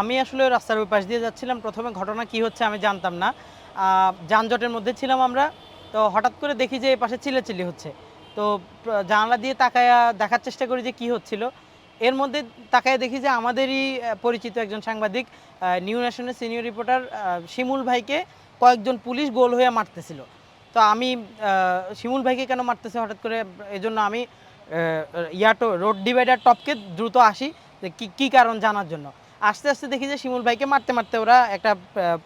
আমি আসলে রাস্তার ওই পাশ দিয়ে যাচ্ছিলাম। প্রথমে ঘটনা কি হচ্ছে আমি জানতাম না। যানজটের মধ্যে ছিলাম আমরা। তো হঠাৎ করে দেখি যে এই পাশে চিল্লাচিল্লি হচ্ছে। তো জানালা দিয়ে তাকায়া দেখার চেষ্টা করি যে কি হচ্ছিল। এর মধ্যে তাকায় দেখি যে আমাদেরই পরিচিত একজন সাংবাদিক নিউ ন্যাশনের সিনিয়র রিপোর্টার শিমুল ভাইকে কয়েকজন পুলিশ গোল হয়ে মারতেছিল। তো আমি শিমুল ভাইকে কেন মারতেছে হঠাৎ করে? এজন্য আমি ইয়াটো, রোড ডিভাইডার টপকে দ্রুত আসি। যে কী কারণ জানার জন্য। আস্তে আস্তে দেখি যে শিমুল ভাইকে মারতে মারতে ওরা একটা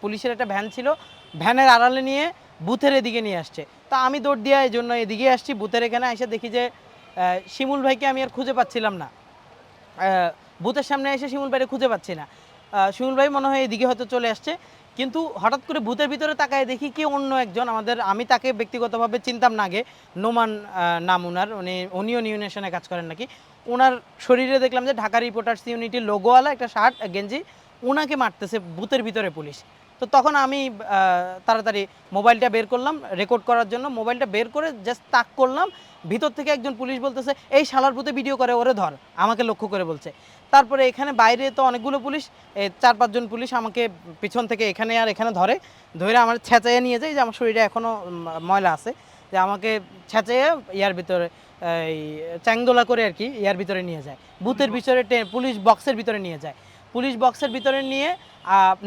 পুলিশের একটা ভ্যান ছিল, ভ্যানের আড়ালে নিয়ে বুথের এদিকে নিয়ে আসছে। তো আমি দৌড় দিয়ে এই জন্য এদিকে আসছি, বুথের এখানে এসে দেখি যে শিমুল ভাইকে আমি আর খুঁজে পাচ্ছিলাম না। বুথের সামনে এসে শিমুল ভাইকে খুঁজে পাচ্ছি না। শিমুল ভাই মনে হয় এদিকে হয়তো চলে আসছে, কিন্তু হঠাৎ করে ভূতের ভিতরে তাকায় দেখি কি অন্য একজন, আমাদের, আমি তাকে ব্যক্তিগতভাবে চিনতাম না আগে, নোমান নাম উনার উনি, উনিও নিউ নেশনে কাজ করেন নাকি ওনার শরীরে দেখলাম যে ঢাকা রিপোর্টার্স ইউনিটির লোগোওয়ালা একটা শার্ট গেঞ্জি ওনাকে মারতেছে বুথের ভিতরে পুলিশ। তো তখন আমি তাড়াতাড়ি মোবাইলটা বের করলাম রেকর্ড করার জন্য মোবাইলটা বের করে জাস্ট তাক করলাম। ভিতর থেকে একজন পুলিশ বলতেছে, এই শালার বুথে ভিডিও করে, ওরে ধর। আমাকে লক্ষ্য করে বলছে। তারপরে এখানে বাইরে তো অনেকগুলো পুলিশ চার পাঁচজন পুলিশ আমাকে পিছন থেকে এখানে আর এখানে ধরে ধরে আমার ছেঁচাইয়ে নিয়ে যায় যে আমার শরীরে এখনও ময়লা আছে। যে আমাকে ছেঁচে ইয়ার ভিতরে এই চ্যাংদোলা করে আর কি ইয়ার ভিতরে নিয়ে যায়। বুথের ভিতরে পুলিশ বক্সের ভিতরে নিয়ে যায়। পুলিশ বক্সের ভিতরে নিয়ে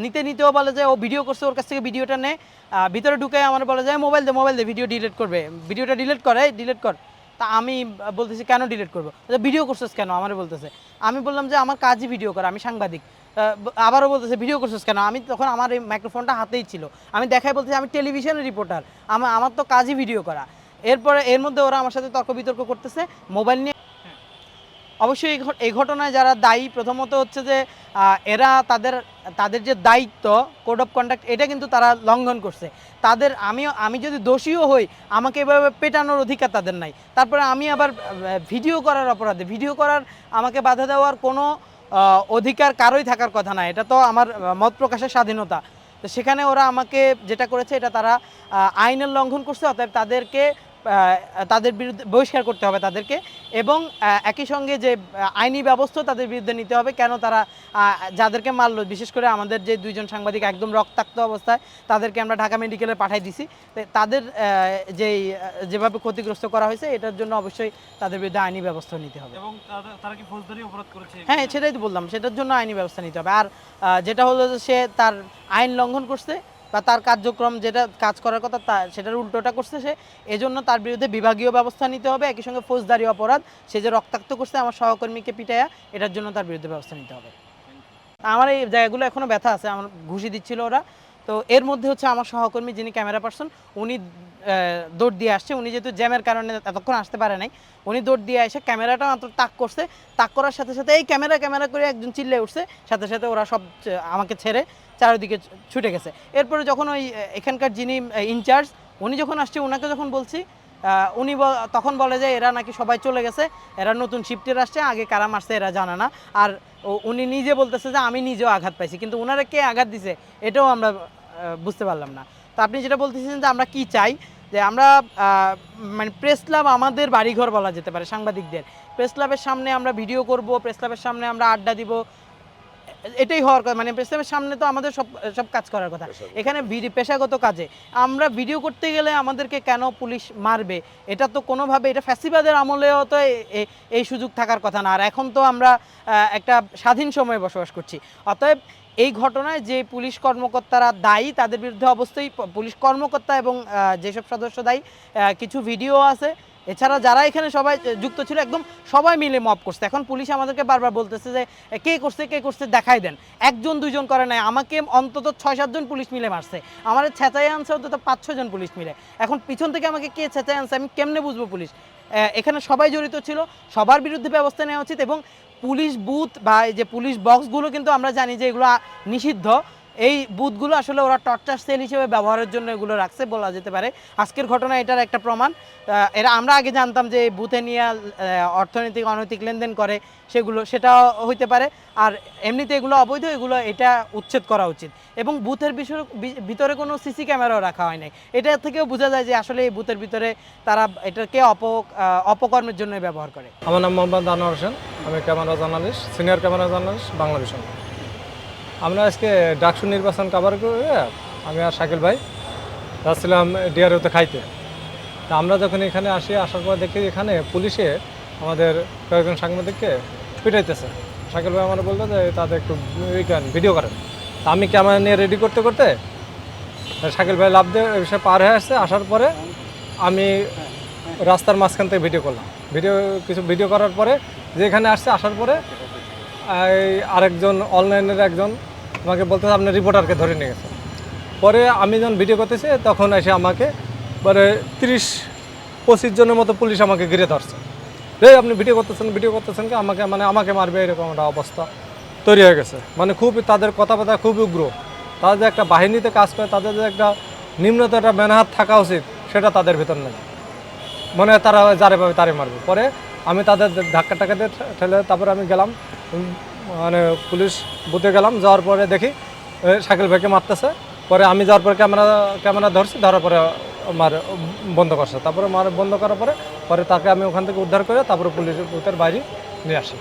নিতে নিতেও বলে যে ও ভিডিও করছে ওর কাছ থেকে ভিডিওটা নেয় ভিতরে ঢুকে আমার বলে যায় মোবাইল দে মোবাইল দে ভিডিও ডিলিট করবে। ভিডিওটা ডিলিট করে ডিলিট কর। তা আমি বলতেছি, কেন ডিলিট করব? ভিডিও করছিস কেন? আমার বলতেছে। আমি বললাম যে, আমার কাজই ভিডিও করা, আমি সাংবাদিক। আবারও বলতেছে, ভিডিও করছিস কেন? আমি তখন আমার এই মাইক্রোফোনটা হাতেই ছিল। আমি দেখাই বলতেছি, আমি টেলিভিশনের রিপোর্টার আমার আমার তো কাজই ভিডিও করা। এরপরে, এর মধ্যে ওরা আমার সাথে তর্ক বিতর্ক করতেছে, মোবাইল নিয়ে অবশ্যই এই ঘটনায় যারা দায়ী, প্রথমত হচ্ছে যে এরা তাদের তাদের যে দায়িত্ব কোড অফ কন্ডাক্ট এটা কিন্তু তারা লঙ্ঘন করছে। তাদের আমি আমি যদি দোষীও হই, আমাকে এভাবে পেটানোর অধিকার তাদের নাই। তারপরে আমি আবার ভিডিও করার অপরাধে। ভিডিও করার আমাকে বাধা দেওয়ার কোনো অধিকার কারোই থাকার কথা না। এটা তো আমার মত প্রকাশের স্বাধীনতা। তো সেখানে ওরা আমাকে যেটা করেছে, এটা তারা আইনের লঙ্ঘন করছে, অতএব তাদেরকে তাদের বিরুদ্ধে বহিষ্কার করতে হবে তাদেরকে এবং একই সঙ্গে যে আইনি ব্যবস্থা তাদের বিরুদ্ধে নিতে হবে কেন তারা যাদেরকে মারলো বিশেষ করে আমাদের যে দুইজন সাংবাদিক একদম রক্তাক্ত অবস্থায় তাদেরকে আমরা ঢাকা মেডিকেলে পাঠাই দিছি। তাদের যেই যেভাবে ক্ষতিগ্রস্ত করা হয়েছে এটার জন্য অবশ্যই তাদের বিরুদ্ধে আইনি ব্যবস্থা নিতে হবে। এবং তারা- কি ফৌজদারি অপরাধ করেছে? হ্যাঁ সেটাই তো বললাম সেটার জন্য আইনি ব্যবস্থা নিতে হবে। আর যেটা হলো যে সে তার আইন লঙ্ঘন করছে বা তার কার্যক্রম যেটা কাজ করার কথা তা সেটার উল্টোটা করছে সে। এজন্য তার বিরুদ্ধে বিভাগীয় ব্যবস্থা নিতে হবে, একই সঙ্গে ফৌজদারি অপরাধ। সে যে রক্তাক্ত করছে আমার সহকর্মীকে পিটায়া এটার জন্য তার বিরুদ্ধে ব্যবস্থা নিতে হবে। আমার এই জায়গাগুলো এখনও ব্যথা আছে, আমার ঘুষি দিচ্ছিল ওরা। তো এর মধ্যে হচ্ছে আমার সহকর্মী যিনি ক্যামেরা পার্সন, উনি দৌড় দিয়ে আসছে। উনি যেহেতু জ্যামের কারণে এতক্ষণ আসতে পারে নাই, উনি দৌড় দিয়ে এসে ক্যামেরাটা মাত্র তাক করছে। তাক করার সাথে সাথে এই ক্যামেরা ক্যামেরা করে একজন চিল্লে উঠছে। সাথে সাথে ওরা সব আমাকে ছেড়ে চারিদিকে ছুটে গেছে। এরপরে যখন ওই এখানকার যিনি ইনচার্জ উনি যখন আসছে ওনাকে যখন বলছি উনি তখন বলে যে এরা নাকি সবাই চলে গেছে, এরা নতুন শিফটের আসছে, আগে কারা মারছে এরা জানে না। আর উনি নিজে বলতেছে যে আমি নিজেও আঘাত পাইছি, কিন্তু ওনারা কে আঘাত দিছে, এটাও আমরা বুঝতে পারলাম না। তো আপনি যেটা বলতেছেন যে আমরা কি চাই যে আমরা মানে প্রেস ক্লাব আমাদের বাড়িঘর বলা যেতে পারে সাংবাদিকদের। প্রেস ক্লাবের সামনে আমরা ভিডিও করব, প্রেস ক্লাবের সামনে আমরা আড্ডা দিব এটাই হওয়ার কথা। মানে প্রেস সামনে তো আমাদের সব সব কাজ করার কথা। এখানে পেশাগত কাজে। আমরা ভিডিও করতে গেলে আমাদেরকে কেন পুলিশ মারবে? এটা তো কোনোভাবে এটা ফ্যাসিবাদের আমলেও তো এই সুযোগ থাকার কথা না। আর এখন তো আমরা একটা স্বাধীন সময়ে বসবাস করছি। অতএব এই ঘটনায় যে পুলিশ কর্মকর্তারা দায়ী তাদের বিরুদ্ধে অবশ্যই পুলিশ কর্মকর্তা এবং যেসব সদস্য দায়ী কিছু ভিডিও আছে। এছাড়া যারা এখানে সবাই যুক্ত ছিল, একদম সবাই মিলে মপ করছে। এখন পুলিশ আমাদেরকে বারবার বলতেছে যে কে করছে কে করছে, দেখাই দেন। একজন, দুইজন করে নাই। আমাকে অন্তত ছয় সাতজন পুলিশ মিলে মারছে। আমার ছেঁচাই আনছে অন্তত পাঁচ ছজন পুলিশ মিলে। এখন পিছন থেকে আমাকে কে ছেঁচাই আনছে, আমি কেমনে বুঝব পুলিশ? এখানে সবাই জড়িত ছিল, সবার বিরুদ্ধে ব্যবস্থা নেওয়া উচিত এবং পুলিশ বুথ বা এই যে পুলিশ বক্সগুলো কিন্তু আমরা জানি যে এগুলো নিষিদ্ধ। এই বুথগুলো আসলে ওরা টর্চার সেল হিসেবে ব্যবহারের জন্য এগুলো রাখছে, বলা যেতে পারে। আজকের ঘটনা এটার একটা প্রমাণ। এরা, আমরা আগে জানতাম যে বুথে নিয়ে অর্থনৈতিক, অনৈতিক লেনদেন করে, সেগুলো, সেটাও হইতে পারে। আর এমনিতে এগুলো অবৈধ, এগুলো, এটা উচ্ছেদ করা উচিত। এবং বুথের বিষয় ভিতরে কোনো সিসি ক্যামেরাও রাখা হয় নাই। এটা থেকেও বোঝা যায় যে আসলে এই বুথের ভিতরে তারা এটাকে অপ অপকর্মের জন্য ব্যবহার করে। আমার নাম মোহাম্মদ আনোয়ার হোসেন। আমি camera journalist, senior camera journalist Bangla Vision আমরা আজকে ডাকসু নির্বাচন কাভার করে আমি আর শাকিল ভাই যাচ্ছিলাম ডিআরওতে খাইতে। তা আমরা যখন এখানে আসি, আসার পর দেখি এখানে পুলিশে আমাদের কয়েকজন সাংবাদিককে পিটাইতেছে। শাকিল ভাই আমার বলল যে, তাদের একটু ভিডিও করেন। তা আমি ক্যামেরা নিয়ে রেডি করতে করতে শাকিল ভাই লাভ দিয়ে সে পার হয়ে আসছে। আসার পরে আমি রাস্তার মাঝখান থেকে ভিডিও করলাম। ভিডিও কিছু ভিডিও করার পরে যে এখানে আসছে, আসার পরে আরেকজন অনলাইনের একজন আমাকে বলতে আপনি রিপোর্টারকে ধরে নিয়ে গেছে পরে আমি যখন ভিডিও করতেছি, তখন এসে আমাকে পরে তিরিশ, পঁচিশ জনের মতো পুলিশ আমাকে ঘিরে ধরছে। রে আপনি ভিডিও করতেছেন ভিডিও করতেছেন কি? আমাকে মানে আমাকে মারবে, এরকম একটা অবস্থা তৈরি হয়ে গেছে। মানে খুব তাদের কথাবার্তা খুব উগ্র। তাদের যে একটা বাহিনীতে কাজ করে, তাদের যে একটা নিম্নত একটা মেনাহাত থাকা উচিত, সেটা তাদের ভিতর নেই। মনে তারা যারে পাবে তারে মারবে। পরে আমি তাদের ধাক্কা টাকা দিয়ে ঠেলে তারপরে আমি গেলাম। মানে পুলিশ বুথে গেলাম, যাওয়ার পরে দেখি সাইকেল ভাইকে মারতেছে। পরে আমি যাওয়ার পরে ক্যামেরা ক্যামেরা ধরছি, ধরার পরে মার বন্ধ করছে। তারপরে মার বন্ধ করার পরে পরে তাকে আমি ওখান থেকে উদ্ধার করে তারপরে পুলিশ বুথের বাইরে নিয়ে আসি।